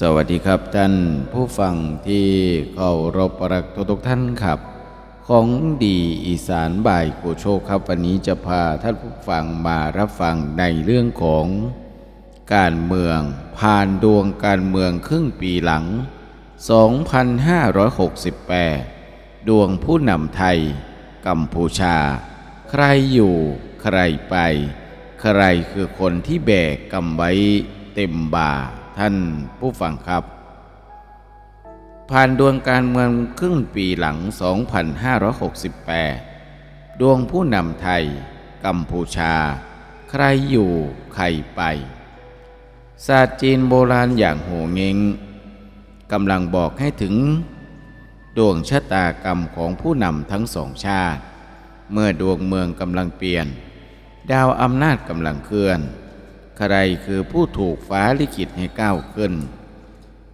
สวัสดีครับท่านผู้ฟังที่เคารพรักทุกท่านครับ ของดีอีสานบ่ายกูโชคครับวันนี้จะพาท่านผู้ฟังมารับฟังในเรื่องของการเมือง ผ่านดวงการเมืองครึ่งปีหลัง 2568 ดวงผู้นำไทย กัมพูชา ใครอยู่ใครไป ใครคือคนที่แบกกำไว้เต็มบ่า ท่านผู้ฟังครับ ผ่านดวงการเมืองครึ่งปีหลัง 2568 ดวงผู้นำไทย กัมพูชา ใครอยู่ใครไป ศาสตร์จีนโบราณอย่างโหเงงกำลังบอกให้ถึง ดวงชะตากรรมของผู้นำทั้งสองชาติ เมื่อดวงเมืองกำลังเปลี่ยน ดาวอำนาจกำลังเคลื่อน ใครคือผู้ถูกฟ้าลิขิตให้ก้าวขึ้น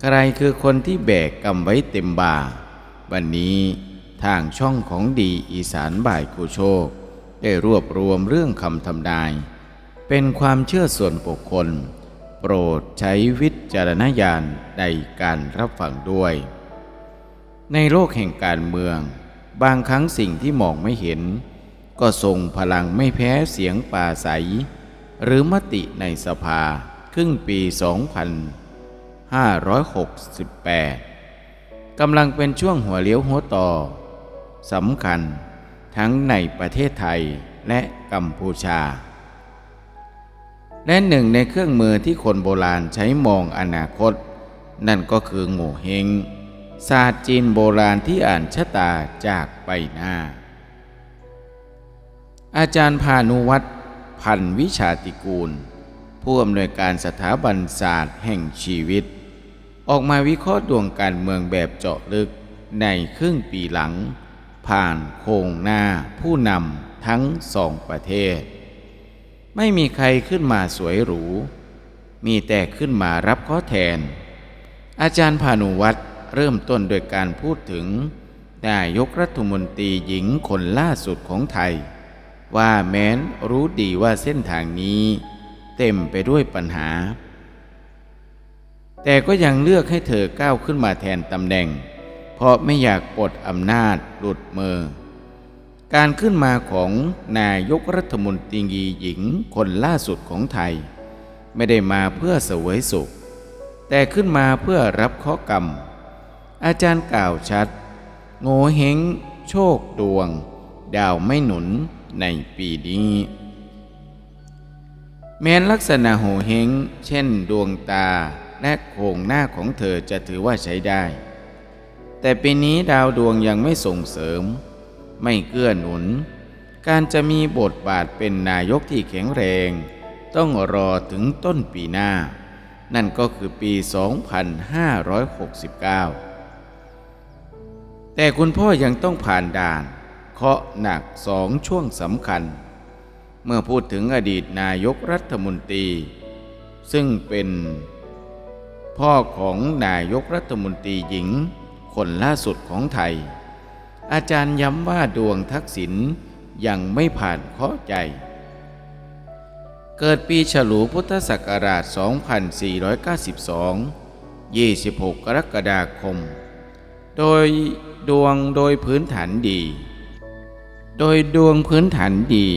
ใครคือคนที่แบกกำไว้เต็มบ่า วันนี้ทางช่องของดีอีสานบ่ายกูโชค ได้รวบรวมเรื่องคำทำนาย เป็นความเชื่อส่วนบุคคล โปรดใช้วิจารณญาณในการรับฟังด้วย ในโลกแห่งการเมือง บางครั้งสิ่งที่มองไม่เห็น ก็ทรงพลังไม่แพ้เสียงป่าใส หรือมติในสภาครึ่งปี 2568 กำลังเป็นช่วงหัวเลี้ยวหัวต่อสำคัญทั้งในประเทศไทยและกัมพูชา และหนึ่งในเครื่องมือที่คนโบราณใช้มองอนาคต นั่นก็คือโง่เฮงศาสตร์จีนโบราณที่อ่านชะตาจากไปหน้า อาจารย์พานุวัตร พันวิชาติกูล ผู้อำนวยการสถาบันศาสตร์แห่งชีวิต ออกมาวิเคราะห์ดวงการเมืองแบบเจาะลึกในครึ่งปีหลัง ผ่านโครงหน้าผู้นำทั้งสองประเทศ ไม่มีใครขึ้นมาสวยหรู มีแต่ขึ้นมารับข้อแทน อาจารย์พานุวัตรเริ่มต้นโดยการพูดถึงนายกรัฐมนตรีหญิงคนล่าสุดของไทย ว่าแม้นรู้ดีว่าเส้นทางนี้ เต็มไปด้วยปัญหา แต่ก็ยังเลือกให้เธอก้าวขึ้นมาแทนตำแหน่ง เพราะไม่อยากปลดอำนาจหลุดมือ การขึ้นมาของนายกรัฐมนตรีหญิงคนล่าสุดของไทย ไม่ได้มาเพื่อเสวยสุข แต่ขึ้นมาเพื่อรับข้อกรรม อาจารย์กล่าวชัด โง่เฮงโชคดวง ดาวไม่หนุน ในปีนี้ แม้นลักษณะโหเฮงเช่นดวงตาและโครงหน้าของเธอจะถือว่าใช้ได้ แต่ปีนี้ดาวดวงยังไม่ส่งเสริม ไม่เกื้อหนุน การจะมีบทบาทเป็นนายกที่แข็งแรง ต้องรอถึงต้นปีหน้า นั่นก็คือปี 2569 แต่คุณพ่อยังต้องผ่านด่าน เคาะหนักสองช่วงสำคัญ เมื่อพูดถึงอดีตนายกรัฐมนตรี ซึ่งเป็นพ่อของนายกรัฐมนตรีหญิง คนล่าสุดของไทย อาจารย์ย้ำว่าดวงทักษิณยังไม่ผ่านเคาะใจ เกิดปีฉลูพุทธศักราช 2492 26 กรกฎาคม โดยดวงโดยพื้นฐานดี โดยดวงพื้นฐานดี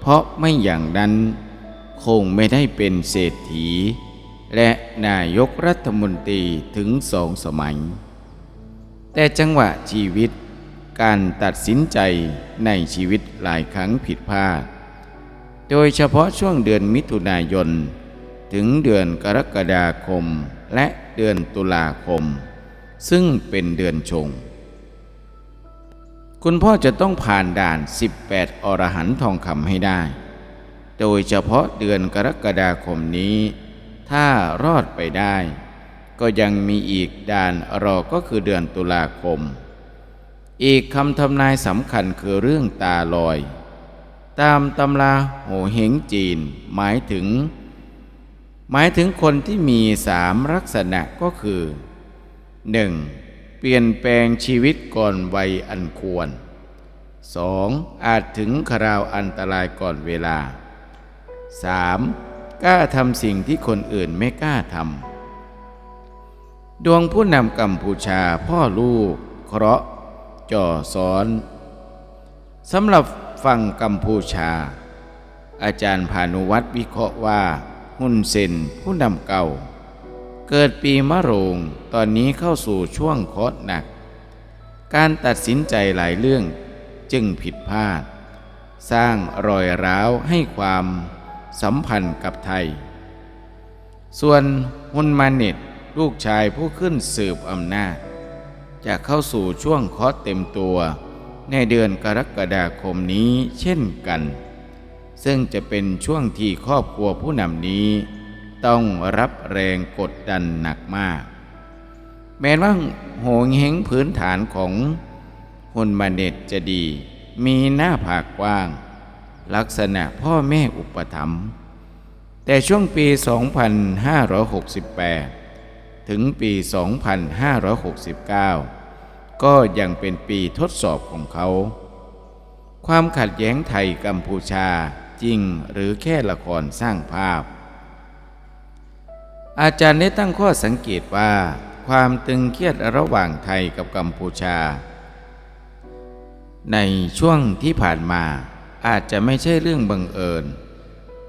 เพราะไม่อย่างนั้น คงไม่ได้เป็นเศรษฐี และนายกรัฐมนตรีถึงสองสมัย แต่จังหวะชีวิต การตัดสินใจในชีวิตหลายครั้งผิดพลาด โดยเฉพาะช่วงเดือนมิถุนายน ถึงเดือนกรกฎาคมและเดือนตุลาคม ซึ่งเป็นเดือนชง คุณพ่อจะต้องผ่านด่าน 18 อรหันทองคำให้ได้ โดยเฉพาะเดือนกรกฎาคมนี้ ถ้ารอดไปได้ ก็ยังมีอีกด่านรอก็คือเดือนตุลาคม อีกคำทำนายสำคัญคือเรื่องตาลอย ตามตำราโหเฮงจีนหมายถึง หมายถึงคนที่มีสามลักษณะก็คือ 1. เปลี่ยนแปลงชีวิตก่อนวัยอันควร 2. อาจถึงคราวอันตรายก่อนเวลา 3. กล้าทำสิ่งที่คนอื่นไม่กล้าทำ ดวงผู้นำกัมพูชาพ่อลูก เคราะห์จ่อซ้อนสำหรับฝั่งกัมพูชา อาจารย์พานุวัตรวิเคราะห์ว่าฮุนเซนผู้นำเก่า เกิดปีมะโรง ตอนนี้เข้าสู่ช่วงเคราะหนัก การตัดสินใจหลายเรื่องจึงผิดพลาด สร้างรอยร้าวให้ความสัมพันธ์กับไทย ส่วนฮุนมาเน็ตลูกชายผู้ขึ้นสืบอำนาจ จะเข้าสู่ช่วงเคราะเต็มตัว ในเดือนกรกฎาคมนี้เช่นกัน ซึ่งจะเป็นช่วงที่ครอบครัวผู้นำนี้ ต้องรับแรงกดดันหนักมาก แม้ว่าโหงเฮงพื้นฐานของฮุนมาเน็ตจะดี มีหน้าผากกว้าง ลักษณะพ่อแม่อุปถัมภ์แต่ช่วงปี 2568 ถึงปี 2569 ก็ยังเป็นปีทดสอบของเขา ความขัดแย้งไทยกัมพูชาจริงหรือแค่ละครสร้างภาพ อาจารย์ได้ตั้งข้อสังเกตว่า ความตึงเครียดระหว่างไทยกับกัมพูชา ในช่วงที่ผ่านมาอาจจะไม่ใช่เรื่องบังเอิญ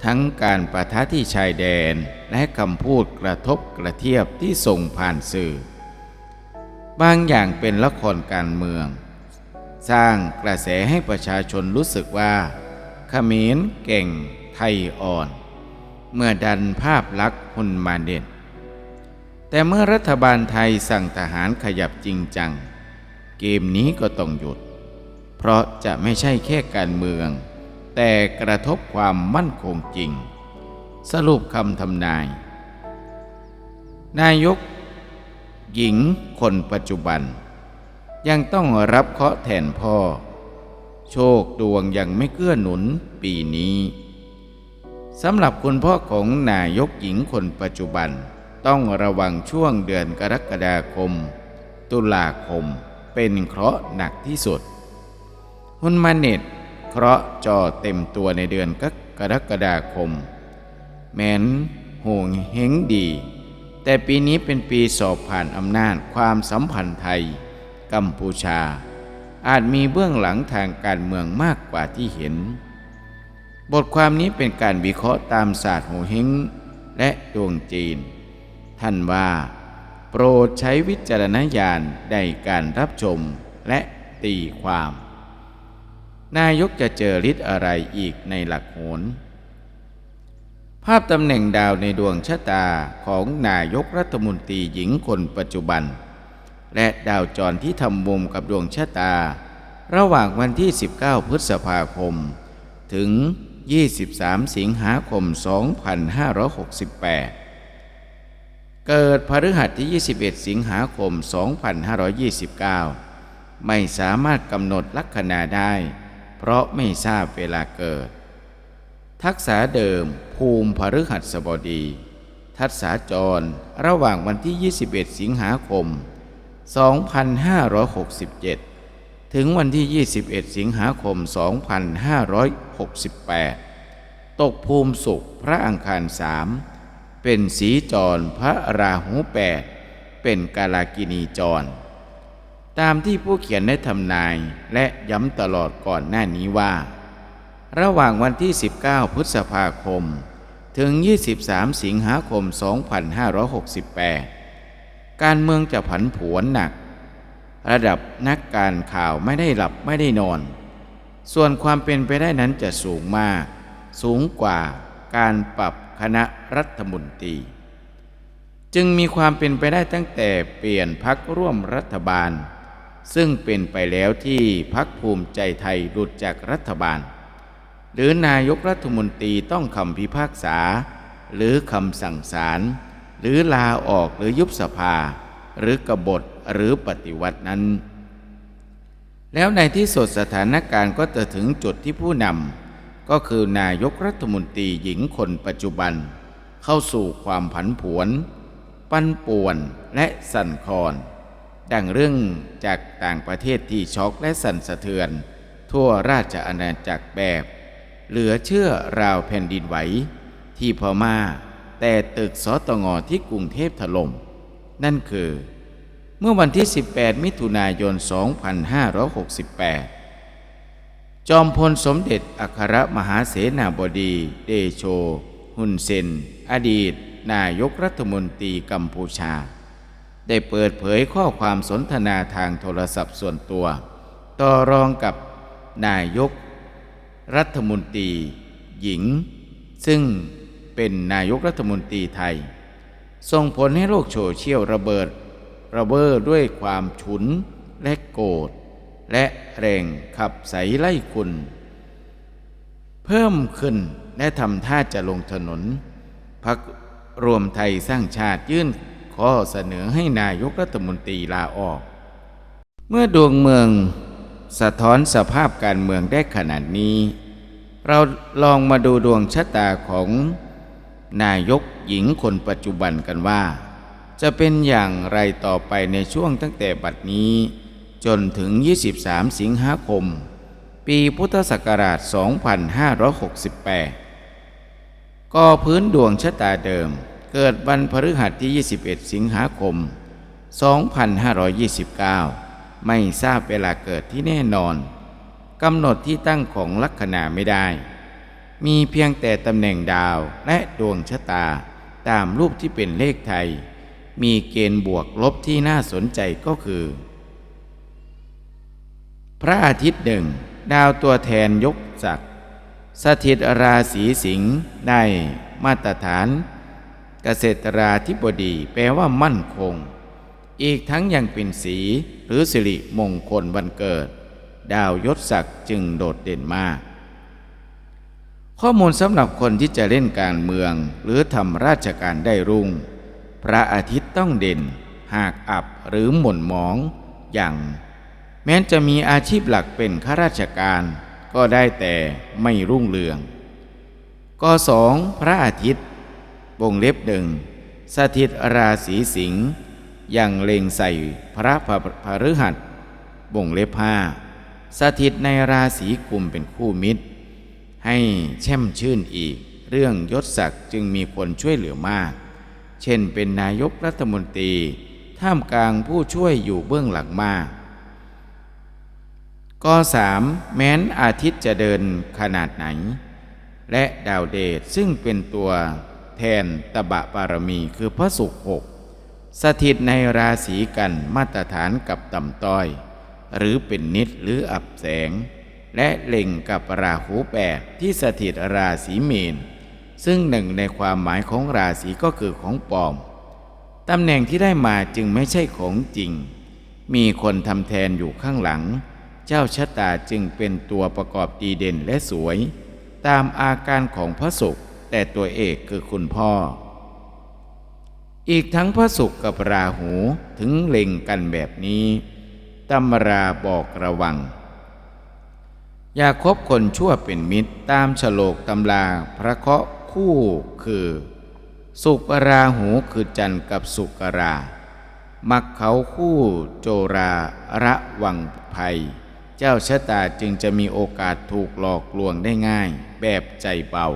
ทั้งการประทะที่ชายแดนและคำพูดกระทบกระเทียบที่ส่งผ่านสื่อ บางอย่างเป็นละครการเมือง สร้างกระแสให้ประชาชนรู้สึกว่าเขมรเก่งไทยอ่อน เมื่อดันภาพลักษณ์หุนมาเด่นแต่เมื่อรัฐบาลไทยสั่งทหารขยับจริงจัง เกมนี้ก็ต้องหยุด เพราะจะไม่ใช่แค่การเมือง แต่กระทบความมั่นคงจริง สรุปคำทำนาย นายก หญิงคนปัจจุบัน ยังต้องรับเคราะห์แทนพ่อ โชคดวงยังไม่เกื้อหนุนปีนี้ สำหรับคุณพ่อของนายกหญิงคนปัจจุบัน ต้องระวังช่วงเดือนกรกฎาคม ตุลาคม เป็นเคราะห์หนักที่สุด หุนมาเน็ตเคราะห์จอเต็มตัวในเดือนกรกฎาคม แม้นห่วงเฮงดี แต่ปีนี้เป็นปีสอบผ่านอำนาจความสัมพันธ์ไทย กัมพูชา อาจมีเบื้องหลังทางการเมืองมากกว่าที่เห็น บทความนี้เป็นการวิเคราะห์ตามศาสตร์โหเฮงและดวงจีน ท่านว่า โปรดใช้วิจารณญาณในการรับชมและตีความ นายกจะเจอฤทธิ์อะไรอีกในหลักโหน ภาพตำแหน่งดาวในดวงชะตาของนายกรัฐมนตรีหญิงคนปัจจุบัน และดาวจรที่ทำมุมกับดวงชะตา ระหว่างวันที่ 19 พฤษภาคม ถึง 23 สิงหาคม 2568 เกิดพฤหัสที่ 21 สิงหาคม 2529 ไม่สามารถกำหนดลัคนาได้ เพราะไม่ทราบเวลาเกิด ทักษะเดิมภูมิพฤหัสบดี ทักษะจรระหว่างวันที่ 21 สิงหาคม 2567 ถึงวันที่ 21 สิงหาคม 2568 ตกภูมิสุขพระอังคารสามเป็นสีจรพระราหูแปดเป็นกาลากินีจร ตามที่ผู้เขียนได้ทำนายและย้ำตลอดก่อนหน้านี้ว่า ระหว่างวันที่ 19 พฤษภาคม ถึง 23 สิงหาคม 2568 การเมืองจะผันผวนหนัก ระดับนักการข่าวไม่ได้หลับไม่ได้นอน ส่วนความเป็นไปได้นั้นจะสูงมาก สูงกว่าการปรับคณะรัฐมนตรี จึงมีความเป็นไปได้ตั้งแต่เปลี่ยนพักร่วมรัฐบาล ซึ่งเป็นไปแล้วที่พักภูมิใจไทยหลุดจากรัฐบาล หรือนายกรัฐมนตรีต้องคำพิพากษา หรือคำสั่งศาลหรือลาออกหรือยุบสภา หรือกบฏ หรือปฏิวัตินั้น แล้วในที่สุดสถานการณ์ก็จะถึงจุดที่ผู้นำก็คือนายกรัฐมนตรีหญิงคนปัจจุบัน เข้าสู่ความผันผวน ปั้นป่วนและสั่นคลอน ดังเรื่องจากต่างประเทศที่ช็อกและสั่นสะเทือน ทั่วราชอาณาจักรแบบ เหลือเชื่อราวแผ่นดินไหวที่พม่าแต่ตึกสตงที่กรุงเทพถล่มนั่นคือ เมื่อวันที่ 18 มิถุนายน 2568 จอมพลสมเด็จอัครมหาเสนาบดี เดโช ฮุนเซน อดีต นายกรัฐมนตรีกัมพูชา ได้เปิดเผยข้อความสนทนาทางโทรศัพท์ส่วนตัว ต่อรองกับนายก รัฐมนตรี หญิง ซึ่งเป็นนายกรัฐมนตรีไทย ส่งผลให้โลกโซเชียลระเบิด ระเบ้อด้วยความฉุนและโกรธและแรงขับใสไล่คุณ เพิ่มขึ้นและทำท่าจะลงถนนพักรวมไทยสร้างชาติยื่นข้อเสนอให้นายกรัฐมนตรีลาออก เมื่อดวงเมืองสะท้อนสภาพการเมืองได้ขนาดนี้ เราลองมาดูดวงชะตาของนายกหญิงคนปัจจุบันกันว่า จะเป็นอย่างไรต่อไปในช่วงตั้งแต่บัดนี้ จนถึง 23 สิงหาคม ปีพุทธศักราช 2568 ก็พื้นดวงชะตาเดิม เกิดวันพฤหัสที่ 21 สิงหาคม 2529 ไม่ทราบเวลาเกิดที่แน่นอนกำหนดที่ตั้งของลัคนาไม่ได้ มีเพียงแต่ตำแหน่งดาวและดวงชะตาตามรูปที่เป็นเลขไทย มีเกณฑ์บวกลบที่น่าสนใจก็คือ พระอาทิตย์หนึ่ง ดาวตัวแทนยกจักรสถิตราศีสิงห์ได้มาตรฐาน เกษตราธิบดีแปลว่ามั่นคง อีกทั้งยังเป็นสีหรือสิริมงคลวันเกิด ดาวยศศักดิ์จึงโดดเด่นมาก ข้อมูลสำหรับคนที่จะเล่นการเมืองหรือทำราชการได้รุ่ง พระอาทิตย์ต้องเด่น หากอับหรือหม่นหมอง อย่าง แม้จะมีอาชีพหลักเป็นข้าราชการ ก็ได้แต่ไม่รุ่งเรืองก็สองพระอาทิตย์วงเล็บหนึ่งสถิตราศีสิงห์ยังเล็งใส่พระพฤหัสวงเล็บห้าสถิตในราศีกุมเป็นคู่มิตร ให้แช่มชื่นอีก เรื่องยศศักดิ์จึงมีคนช่วยเหลือมาก เช่นเป็นนายกรัฐมนตรี ท่ามกลางผู้ช่วยอยู่เบื้องหลังมากก็สามแม้นอาทิตย์จะเดินขนาดไหน และดาวเดชซึ่งเป็นตัวแทนตบะปารมีคือพระศุกร์หกสถิตในราศีกันมาตรฐานกับต่ำต้อย หรือเป็นนิดหรืออับแสง และเล็งกับราหูแปดที่สถิตราศีเมน ซึ่งหนึ่งในความหมายของราศีก็คือของปลอม ตำแหน่งที่ได้มาจึงไม่ใช่ของจริง มีคนทำแทนอยู่ข้างหลัง เจ้าชะตาจึงเป็นตัวประกอบดีเด่นและสวย ตามอาการของพระศุกร์แต่ตัวเอกคือคุณพ่อ อีกทั้งพระศุกร์กับราหูถึงเล็งกันแบบนี้ตำราบอกระวัง อย่าคบคนชั่วเป็นมิตรตามฉลกตำราพระเคาะ คู่คือ สุกราหูคือจันทร์กับสุกรา มักเขาคู่โจราระวังภัย เจ้าชะตาจึงจะมีโอกาสถูกหลอกลวงได้ง่าย แบบใจเบา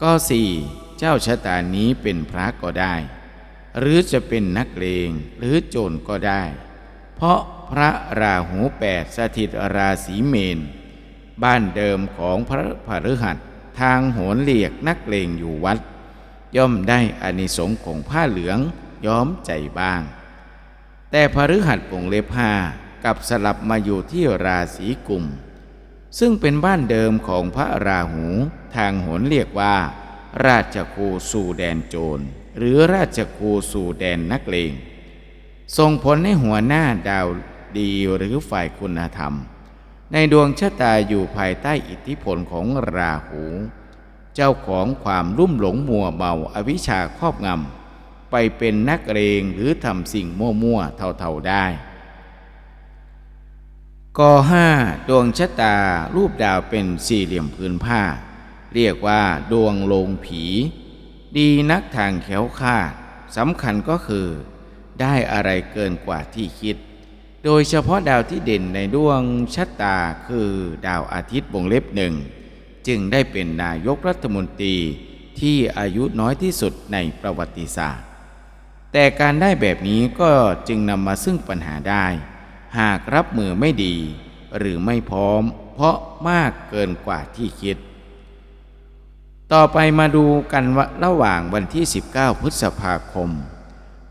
ก็สี่เจ้าชะตานี้เป็นพระก็ได้ หรือจะเป็นนักเลงหรือโจรก็ได้ เพราะพระราหูแปดสถิตราศีเมน บ้านเดิมของพระพฤหัส ทางโหนเหลียกนักเลงอยู่วัด ย่อมได้อานิสงส์ของผ้าเหลืองย้อมใจบ้าง แต่พฤหัสวงเล็บผ้ากับสลับมาอยู่ที่ราศีกุม ซึ่งเป็นบ้านเดิมของพระราหูทางโหนเรียกว่า ราชคูสู่แดนโจร หรือราชคูสู่แดนนักเลงส่งผลให้หัวหน้าดาวดีหรือฝ่ายคุณธรรม ในดวงชะตาอยู่ภายใต้อิทธิพลของราหู เจ้าของความรุ่มหลงมัวเมาอวิชชาครอบงำไปเป็นนักเลงหรือทำสิ่งมั่วๆเท่าๆได้กห้าดวงชะตารูปดาวเป็นสี่เหลี่ยมพื้นผ้า เรียกว่าดวงลงผี ดีนักทางแขวคาดสำคัญก็คือ ได้อะไรเกินกว่าที่คิด โดยเฉพาะดาวที่เด่นในดวงชะตาคือดาวอาทิตย์วงเล็บหนึ่งจึงได้เป็นนายกรัฐมนตรีที่อายุน้อยที่สุดในประวัติศาสตร์ แต่การได้แบบนี้ก็จึงนำมาซึ่งปัญหาได้ หากรับมือไม่ดี หรือไม่พร้อม เพราะมากเกินกว่าที่คิด ต่อไปมาดูกันว่าระหว่างวันที่ 19 พฤษภาคม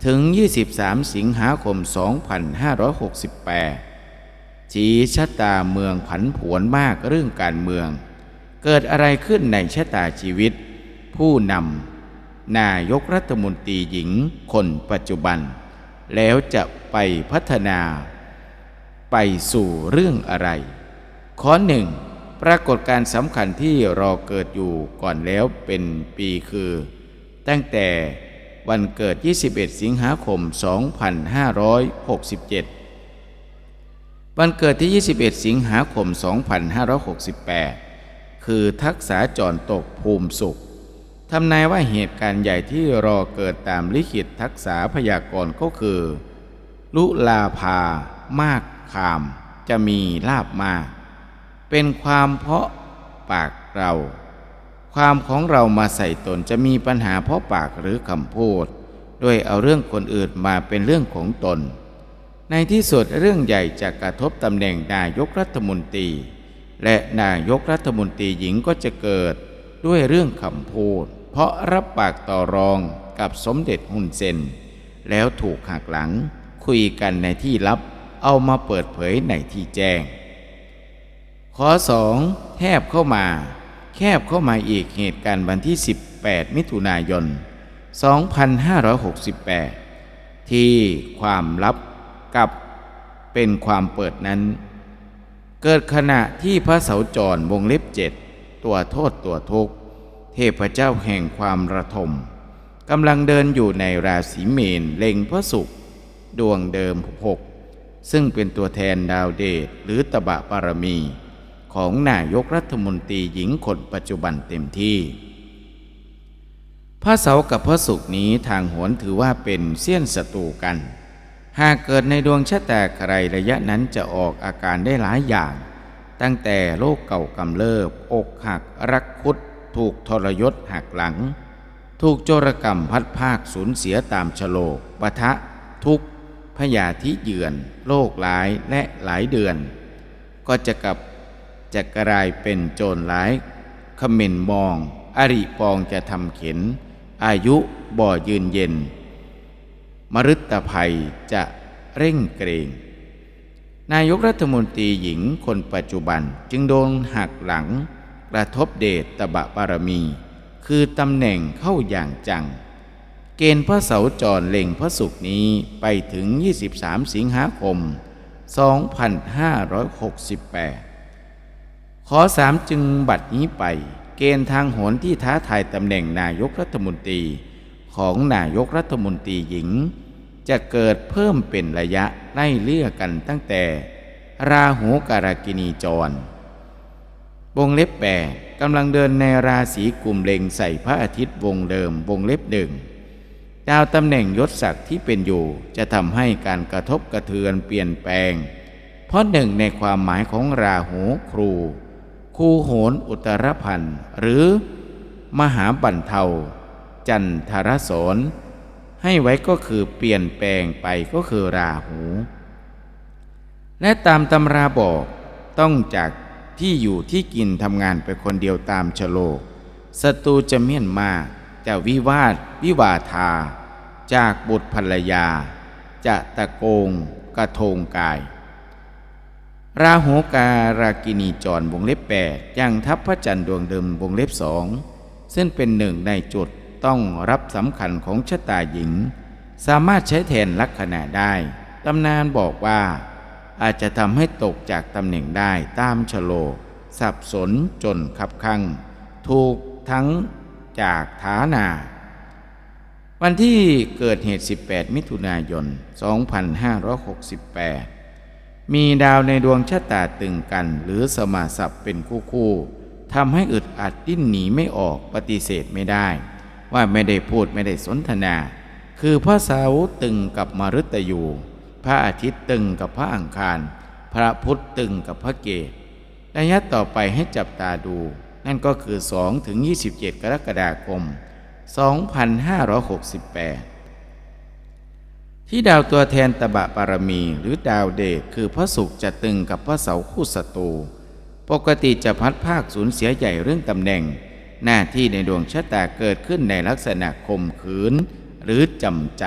ถึง 23 สิงหาคม 2568 ชี้ชะตาเมืองผันผวนมากเรื่องการเมือง เกิดอะไรขึ้นในชะตาชีวิต ผู้นำนายกรัฐมนตรีหญิงคนปัจจุบัน แล้วจะไปพัฒนา ไปสู่เรื่องอะไร ข้อหนึ่งปรากฏการสำคัญที่รอเกิดอยู่ก่อนแล้วเป็นปีคือ ตั้งแต่ วันเกิด 21 สิงหาคม 2567 วันเกิดที่ 21 สิงหาคม 2568 คือทักษะจรตกภูมิสุขทำนายว่าเหตุการณ์ใหญ่ที่รอเกิดตามลิขิตทักษะพยากรณ์ก็คือ ลุลาภา มากคาม จะมีลาบมา เป็นความเพราะปากเรา ความของเรามาใส่ตนจะมีปัญหาเพราะปากหรือคำพูด ด้วยเอาเรื่องคนอื่นมาเป็นเรื่องของตน ในที่สุดเรื่องใหญ่จะกระทบตำแหน่งนายกรัฐมนตรี และนายกรัฐมนตรีหญิงก็จะเกิดด้วยเรื่องคำพูด เพราะรับปากต่อรองกับสมเด็จฮุนเซน แล้วถูกหักหลัง คุยกันในที่ลับ เอามาเปิดเผยในที่แจ้ง ข้อสองแทบเข้ามา แคบเข้ามาอีกเหตุการณ์วันที่ 18 มิถุนายน 2568 ที่ความลับกับเป็นความเปิดนั้น เกิดขณะที่พระเสาจรวงเล็บเจ็ดตัวโทษตัวทุกข์ เทพเจ้าแห่งความระทมกำลังเดินอยู่ในราศีเมนเล็งพระศุกร์ดวงเดิมหกซึ่งเป็นตัวแทนดาวเดชหรือตบะปารมี ของนายกรัฐมนตรีหญิงคนปัจจุบันเต็มที่ พระเสาร์กับพระศุกร์นี้ทางโหนถือว่าเป็นเสี้ยนศัตรูกัน หากเกิดในดวงชะตาใครระยะนั้นจะออกอาการได้หลายอย่าง ตั้งแต่โรคเก่ากำเริบอกหักรักคุด ถูกทรยศหักหลัง ถูกโจรกรรมพัดภาคสูญเสียตามชโลกปะทะ ทุกพยาธิเยือน โรคหลายและหลายเดือน ก็จะกลับ จะกลายเป็นโจรหลายขมิ่นมอง อริปองจะทำเข็น อายุบ่อยืนเย็นมฤตภัยจะเร่งเกรง นายกรัฐมนตรีหญิงคนปัจจุบันจึงโดนหักหลัง กระทบเดชตบะบารมี คือตำแหน่งเข้าอย่างจัง เกณฑ์พระเสาจรเล็งพระศุกร์นี้ไปถึง 23 สิงหาคม 2568 ขอสามจึงบัดนี้ไป เกณฑ์ทางโหนที่ท้าทายตำแหน่งนายกรัฐมนตรีของนายกรัฐมนตรีหญิง จะเกิดเพิ่มเป็นระยะไล่เลี่ยกันตั้งแต่ ราหูการากินีจร วงเล็บแปดกำลังเดินในราศีกลุ่มเล็งใส่พระอาทิตย์วงเดิมวงเล็บหนึ่งดาวตำแหน่งยศศักดิ์ที่เป็นอยู่จะทำให้การกระทบกระเทือนเปลี่ยนแปลง เพราะหนึ่งในความหมายของราหูครู คูโหนอุตรพันธ์หรือมหาบันเทา จันทรสนให้ไว้ก็คือเปลี่ยนแปลงไปก็คือราหู และตามตำราบอกต้องจากที่อยู่ที่กินทำงานไปคนเดียวตามชโลกศัตรูจะเมียนมาจะวิวาทวิวาทา จากบุตรภรรยา จะตะโกงกระทงกาย ราหูการากินีจรวงเล็บแปดยังทับพระจันทร์ดวงเดิมวงเล็บสองซึ่งเป็นหนึ่งในจุดต้องรับสำคัญของชะตาหญิง สามารถใช้แทนลักษณะได้ตำนานบอกว่า อาจจะทำให้ตกจากตำแหน่งได้ตามชโล สับสนจนขับข้างถูกทั้งจากฐานา วันที่เกิดเหตุ 18 มิถุนายน 2568 มีดาวในดวงชะตาตึงกันหรือสมาสับเป็นคู่คู่ทำให้อึดอัดดิ้นหนีไม่ออกปฏิเสธไม่ได้ ว่าไม่ได้พูดไม่ได้สนทนา คือพระเสาร์ตึงกับมฤตยูพระอาทิตย์ตึงกับพระอังคาร พระพุธตึงกับพระเกศระยะต่อไปให้จับตาดู นั่นก็คือ 2 ถึง 27 กรกฎาคม 2568 ที่ดาวตัวแทนตบะปารมี หรือดาวเดชคือพระศุกร์จะตึงกับพระเสาคู่ศัตรูปกติจะพัดภาคสูญเสียใหญ่เรื่องตำแหน่ง หน้าที่ในดวงชะตาเกิดขึ้นในลักษณะข่มขืน หรือจำใจ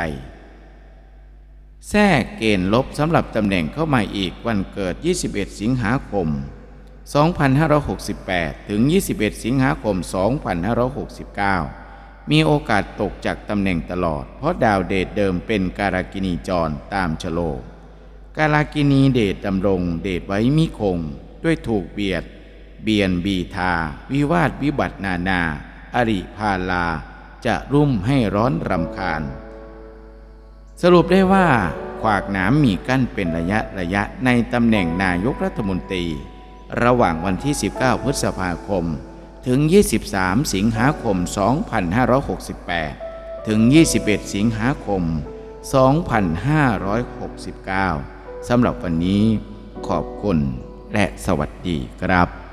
แทรกเกณฑ์ลบสำหรับตำแหน่งเข้ามาอีกวันเกิด 21 สิงหาคม 2568 ถึง 21 สิงหาคม 2569 มีโอกาสตกจากตำแหน่งตลอด เพราะดาวเดชเดิมเป็นการากินีจรตามชโลกการากินีเดชดำรงเดชไว้มิคง ด้วยถูกเบียด เบียนบีทา วิวาทวิบัตินานา อริพาลา จะรุ่มให้ร้อนรำคาญ สรุปได้ว่า ขวากหนามมีกั้นเป็นระยะระยะในตำแหน่งนายกรัฐมนตรี ระหว่างวันที่ 19 พฤษภาคม ถึง 23 สิงหาคม 2568 ถึง 21 สิงหาคม 2569 สำหรับวันนี้ขอบคุณและสวัสดีครับ